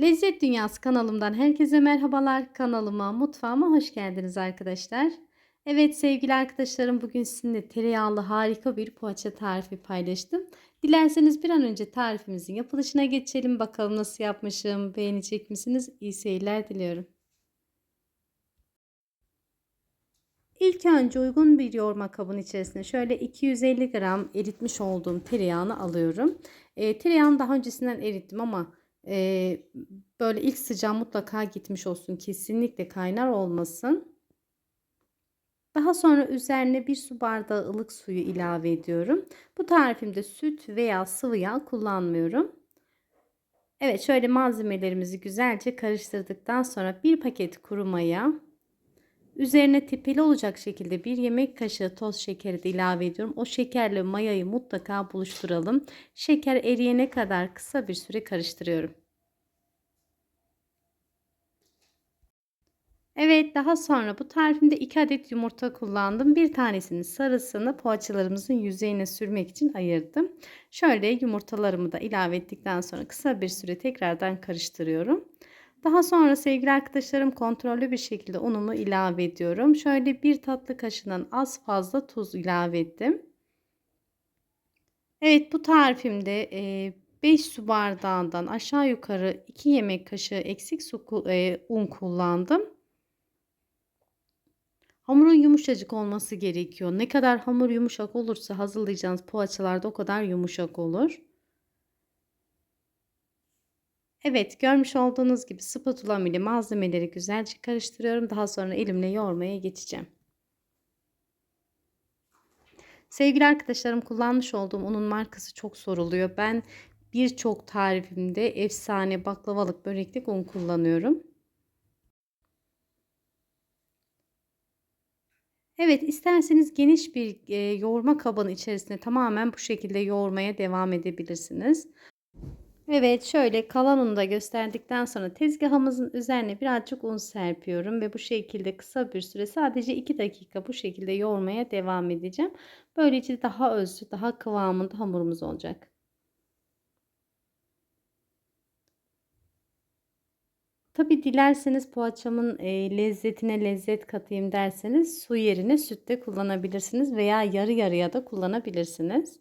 Lezzet Dünyası kanalımdan herkese merhabalar. Kanalıma, mutfağıma hoş geldiniz arkadaşlar. Evet sevgili arkadaşlarım bugün sizinle tereyağlı harika bir poğaça tarifi paylaştım. Dilerseniz bir an önce tarifimizin yapılışına geçelim. Bakalım nasıl yapmışım, beğenecek misiniz? İyi seyirler diliyorum. İlk önce uygun bir yoğurma kabının içerisine şöyle 250 gram eritmiş olduğum tereyağını alıyorum. E, tereyağını daha öncesinden erittim ama e, böyle ilk sıcağı mutlaka gitmiş olsun. Kesinlikle kaynar olmasın. Daha sonra üzerine bir su bardağı ılık suyu ilave ediyorum. Bu tarifimde süt veya sıvı yağ kullanmıyorum. Evet şöyle malzemelerimizi güzelce karıştırdıktan sonra bir paket kuru maya, üzerine tepeli olacak şekilde bir yemek kaşığı toz şekeri de ilave ediyorum. O şekerle mayayı mutlaka buluşturalım. Şeker eriyene kadar kısa bir süre karıştırıyorum. Evet daha sonra bu tarifimde 2 adet yumurta kullandım. Bir tanesinin sarısını poğaçalarımızın yüzeyine sürmek için ayırdım. Şöyle yumurtalarımı da ilave ettikten sonra kısa bir süre tekrardan karıştırıyorum. Daha sonra sevgili arkadaşlarım kontrollü bir şekilde unumu ilave ediyorum. Şöyle bir tatlı kaşığından az fazla tuz ilave ettim. Evet bu tarifimde 5 su bardağından aşağı yukarı 2 yemek kaşığı eksik su, un kullandım. Hamurun yumuşacık olması gerekiyor. Ne kadar hamur yumuşak olursa hazırlayacağınız poğaçalarda o kadar yumuşak olur. Evet görmüş olduğunuz gibi spatula ile malzemeleri güzelce karıştırıyorum. Daha sonra elimle yoğurmaya geçeceğim. Sevgili arkadaşlarım kullanmış olduğum unun markası çok soruluyor. Ben birçok tarifimde efsane baklavalık böreklik un kullanıyorum. Evet isterseniz geniş bir e, yoğurma kabının içerisine tamamen bu şekilde yoğurmaya devam edebilirsiniz. Evet şöyle kalan unu da gösterdikten sonra tezgahımızın üzerine birazcık un serpiyorum ve bu şekilde kısa bir süre sadece 2 dakika bu şekilde yoğurmaya devam edeceğim. Böylece daha özlü daha kıvamında hamurumuz olacak. Tabi dilerseniz poğaçamın e, lezzetine lezzet katayım derseniz su yerine süt de kullanabilirsiniz veya yarı yarıya da kullanabilirsiniz.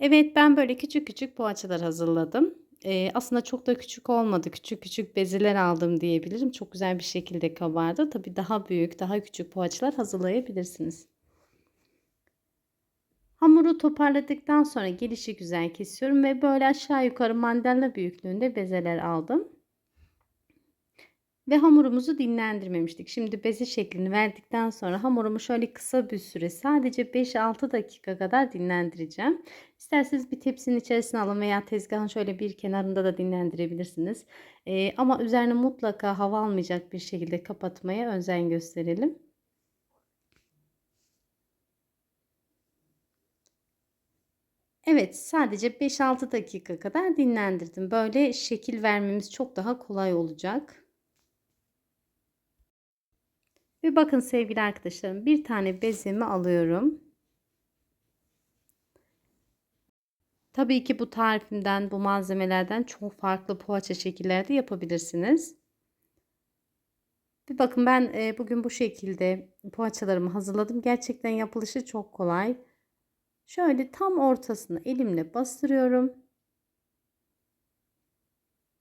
Evet ben böyle küçük küçük poğaçalar hazırladım. Ee, aslında çok da küçük olmadı. Küçük küçük bezeler aldım diyebilirim. Çok güzel bir şekilde kabardı. Tabi daha büyük, daha küçük poğaçalar hazırlayabilirsiniz. Hamuru toparladıktan sonra gelişi güzel kesiyorum ve böyle aşağı yukarı mandalina büyüklüğünde bezeler aldım. Ve hamurumuzu dinlendirmemiştik. Şimdi beze şeklini verdikten sonra hamurumu şöyle kısa bir süre sadece 5-6 dakika kadar dinlendireceğim. İsterseniz bir tepsinin içerisine alın veya tezgahın şöyle bir kenarında da dinlendirebilirsiniz. Ee, ama üzerine mutlaka hava almayacak bir şekilde kapatmaya özen gösterelim. Evet sadece 5-6 dakika kadar dinlendirdim. Böyle şekil vermemiz çok daha kolay olacak. Ve bakın sevgili arkadaşlarım bir tane bezemi alıyorum. Tabii ki bu tarifimden bu malzemelerden çok farklı poğaça şekillerde yapabilirsiniz. Bir bakın ben e, bugün bu şekilde poğaçalarımı hazırladım. Gerçekten yapılışı çok kolay. Şöyle tam ortasını elimle bastırıyorum.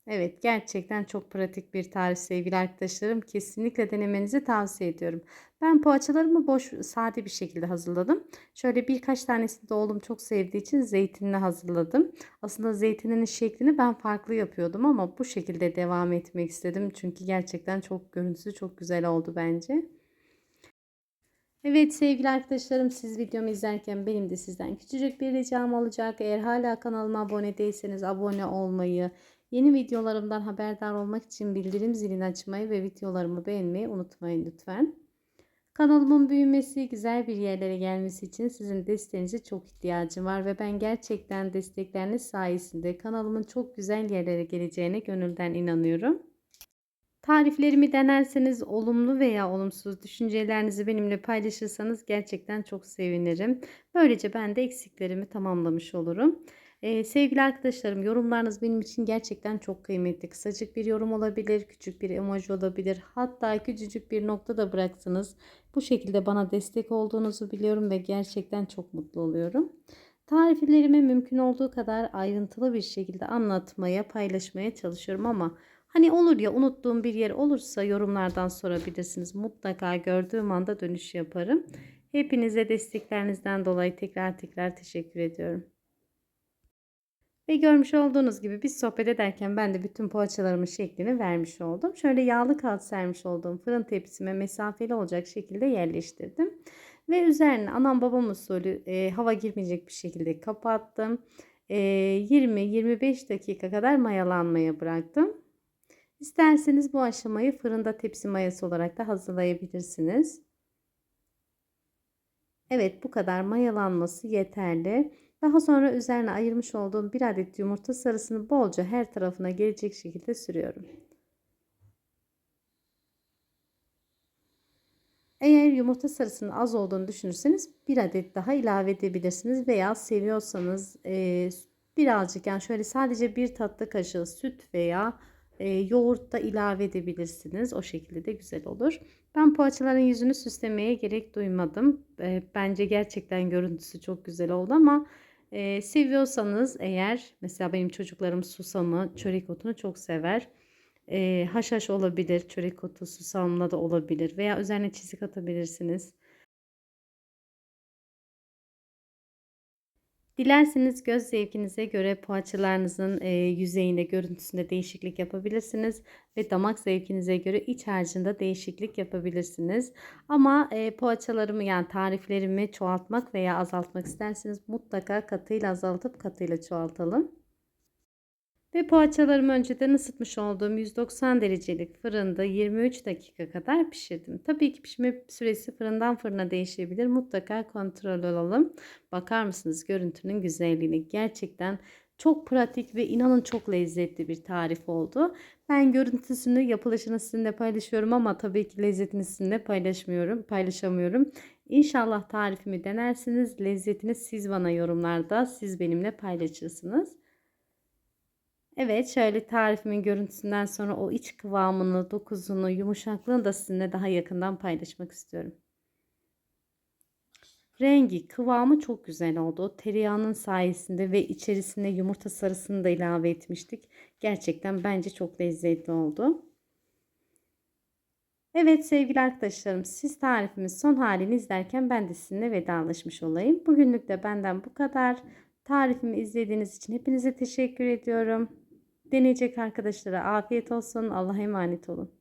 Evet gerçekten çok pratik bir tarif sevgili arkadaşlarım. Kesinlikle denemenizi tavsiye ediyorum. Ben poğaçalarımı boş sade bir şekilde hazırladım. Şöyle birkaç tanesini de oğlum çok sevdiği için zeytinli hazırladım. Aslında zeytininin şeklini ben farklı yapıyordum ama bu şekilde devam etmek istedim. Çünkü gerçekten çok görüntüsü çok güzel oldu bence. Evet sevgili arkadaşlarım siz videomu izlerken benim de sizden küçücük bir ricam olacak. Eğer hala kanalıma abone değilseniz abone olmayı, Yeni videolarımdan haberdar olmak için bildirim zilini açmayı ve videolarımı beğenmeyi unutmayın lütfen. Kanalımın büyümesi, güzel bir yerlere gelmesi için sizin desteğinize çok ihtiyacım var ve ben gerçekten destekleriniz sayesinde kanalımın çok güzel yerlere geleceğine gönülden inanıyorum. Tariflerimi denerseniz olumlu veya olumsuz düşüncelerinizi benimle paylaşırsanız gerçekten çok sevinirim. Böylece ben de eksiklerimi tamamlamış olurum. Eee, sevgili arkadaşlarım, yorumlarınız benim için gerçekten çok kıymetli. Kısacık bir yorum olabilir, küçük bir emoji olabilir, hatta küçücük bir nokta da bıraksanız bu şekilde bana destek olduğunuzu biliyorum ve gerçekten çok mutlu oluyorum. Tariflerimi mümkün olduğu kadar ayrıntılı bir şekilde anlatmaya, paylaşmaya çalışıyorum ama hani olur ya unuttuğum bir yer olursa yorumlardan sorabilirsiniz. Mutlaka gördüğüm anda dönüş yaparım. Hepinize desteklerinizden dolayı tekrar tekrar teşekkür ediyorum. Ve görmüş olduğunuz gibi biz sohbet ederken ben de bütün poğaçalarımın şeklini vermiş oldum. Şöyle yağlı kağıt sermiş olduğum fırın tepsime mesafeli olacak şekilde yerleştirdim. Ve üzerine anam babam usulü e, hava girmeyecek bir şekilde kapattım. E, 20-25 dakika kadar mayalanmaya bıraktım. İsterseniz bu aşamayı fırında tepsi mayası olarak da hazırlayabilirsiniz. Evet bu kadar mayalanması yeterli. Daha sonra üzerine ayırmış olduğum bir adet yumurta sarısını bolca her tarafına gelecek şekilde sürüyorum. Eğer yumurta sarısının az olduğunu düşünürseniz bir adet daha ilave edebilirsiniz veya seviyorsanız e, birazcık yani şöyle sadece bir tatlı kaşığı süt veya e, yoğurt da ilave edebilirsiniz. O şekilde de güzel olur. Ben poğaçaların yüzünü süslemeye gerek duymadım. E, bence gerçekten görüntüsü çok güzel oldu ama e, seviyorsanız eğer mesela benim çocuklarım susamı, çörek otunu çok sever. E, haşhaş olabilir, çörek otu susamla da olabilir veya üzerine çizik atabilirsiniz. Dilerseniz göz zevkinize göre poğaçalarınızın e, yüzeyinde, görüntüsünde değişiklik yapabilirsiniz ve damak zevkinize göre iç harcında değişiklik yapabilirsiniz. Ama e, poğaçalarımı yani tariflerimi çoğaltmak veya azaltmak isterseniz mutlaka katıyla azaltıp katıyla çoğaltalım. Ve poğaçalarımı önceden ısıtmış olduğum 190 derecelik fırında 23 dakika kadar pişirdim. Tabii ki pişme süresi fırından fırına değişebilir. Mutlaka kontrol alalım. Bakar mısınız görüntünün güzelliğini? Gerçekten çok pratik ve inanın çok lezzetli bir tarif oldu. Ben görüntüsünü, yapılışını sizinle paylaşıyorum ama tabii ki lezzetini sizinle paylaşmıyorum, paylaşamıyorum. İnşallah tarifimi denersiniz. Lezzetini siz bana yorumlarda, siz benimle paylaşırsınız. Evet şöyle tarifimin görüntüsünden sonra o iç kıvamını, dokuzunu, yumuşaklığını da sizinle daha yakından paylaşmak istiyorum. Rengi, kıvamı çok güzel oldu. O tereyağının sayesinde ve içerisine yumurta sarısını da ilave etmiştik. Gerçekten bence çok lezzetli oldu. Evet sevgili arkadaşlarım siz tarifimiz son halini izlerken ben de sizinle vedalaşmış olayım. Bugünlük de benden bu kadar. Tarifimi izlediğiniz için hepinize teşekkür ediyorum. Deneyecek arkadaşlara afiyet olsun. Allah'a emanet olun.